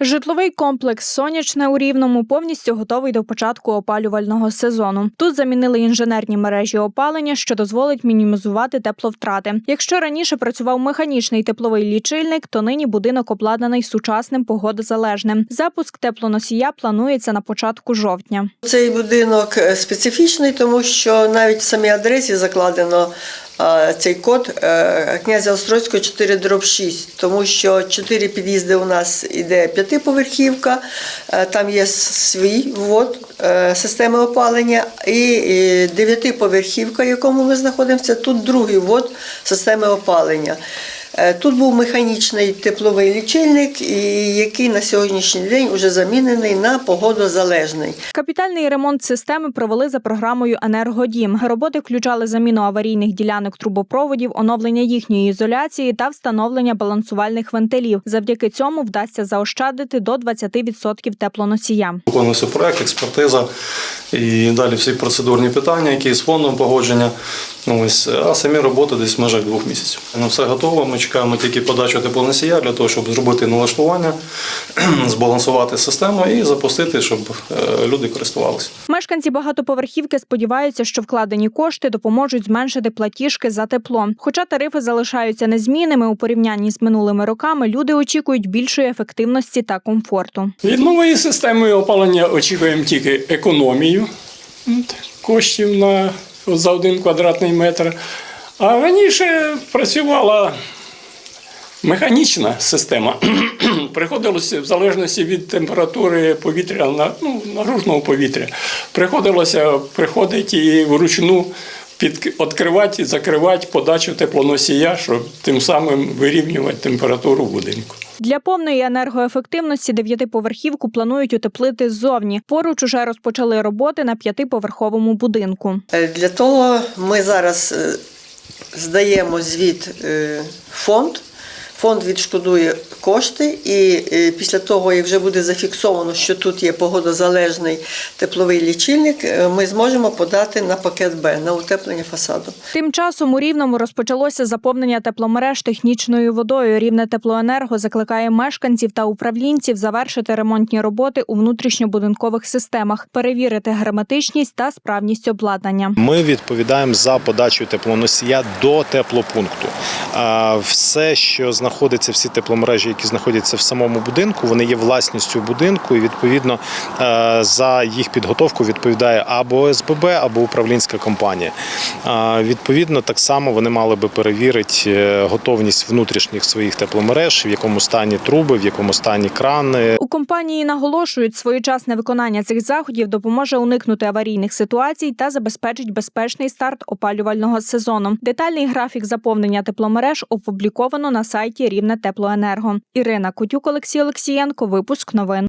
Житловий комплекс Сонячне у Рівному повністю готовий до початку опалювального сезону. Тут замінили інженерні мережі опалення, що дозволить мінімізувати тепловтрати. Якщо раніше працював механічний тепловий лічильник, то нині будинок обладнаний сучасним погодозалежним. Запуск теплоносія планується на початку жовтня. Цей будинок е, специфічний, тому що навіть в самій адресі закладено цей код е, князя Острозького 4 дроб 6, тому що чотири під'їзди у нас іде п'ятиповерхівка, е, там є свій ввод е, системи опалення, і е, дев'ятиповерхівка, в якому ми знаходимося, тут другий ввод системи опалення. Е, Тут був механічний тепловий лічильник, який на сьогоднішній день вже замінений на погодозалежний. Капітальний ремонт системи провели за програмою Енергодім. Роботи включали заміну аварійних ділянок трубопроводів, оновлення їхньої ізоляції та встановлення балансувальних вентилів. Завдяки цьому вдасться заощадити до 20% теплоносія. Виконувався проект, експертиза і далі всі процедурні питання, які з фондом погодження. Ну, Ось, а самі роботи десь в межах двох місяців. Ну, все готово. Ми чекаємо тільки подачу теплоносія для того, щоб зробити налаштування, збалансувати систему і запустити, щоб е, люди користувалися. Мешканці багатоповерхівки сподіваються, що вкладені кошти допоможуть зменшити платіжки за тепло. Хоча тарифи залишаються незмінними у порівнянні з минулими роками, люди очікують більшої ефективності та комфорту. Від нової системи опалення очікуємо тільки економію коштів на, за один квадратний метр. А раніше працювала механічна система. Приходилося в залежності від температури повітря, ну, наружного повітря, приходилося приходити і вручну під, відкривати і закривати подачу теплоносія, щоб тим самим вирівнювати температуру будинку. Для повної енергоефективності дев'ятиповерхівку планують утеплити ззовні. Поруч уже розпочали роботи на п'ятиповерховому будинку. Е, Для того ми зараз е, здаємо звіт е, фонд. Фонд відшкодує кошти, і е, після того, як вже буде зафіксовано, що тут є погодозалежний тепловий лічильник, е, ми зможемо подати на пакет Б на утеплення фасаду. Тим часом у Рівному розпочалося заповнення тепломереж технічною водою. Рівне теплоенерго закликає мешканців та управлінців завершити ремонтні роботи у внутрішньобудинкових системах, перевірити герметичність та справність обладнання. Ми відповідаємо за подачу теплоносія до теплопункту. Все, що знаходиться, всі тепломережі, які знаходяться в самому будинку, вони є власністю будинку, і відповідно е, за їх підготовку відповідає або ОСББ, або управлінська компанія. Відповідно, так само вони мали би перевірити е, готовність внутрішніх своїх тепломереж, в якому стані труби, в якому стані крани, У компанії наголошують, своєчасне виконання цих заходів допоможе уникнути аварійних ситуацій та забезпечить безпечний старт опалювального сезону. Детальний графік заповнення тепломереж опубліковано на сайті Рівне Теплоенерго. Ірина Кутюк, Олексій Олексієнко. Випуск новин.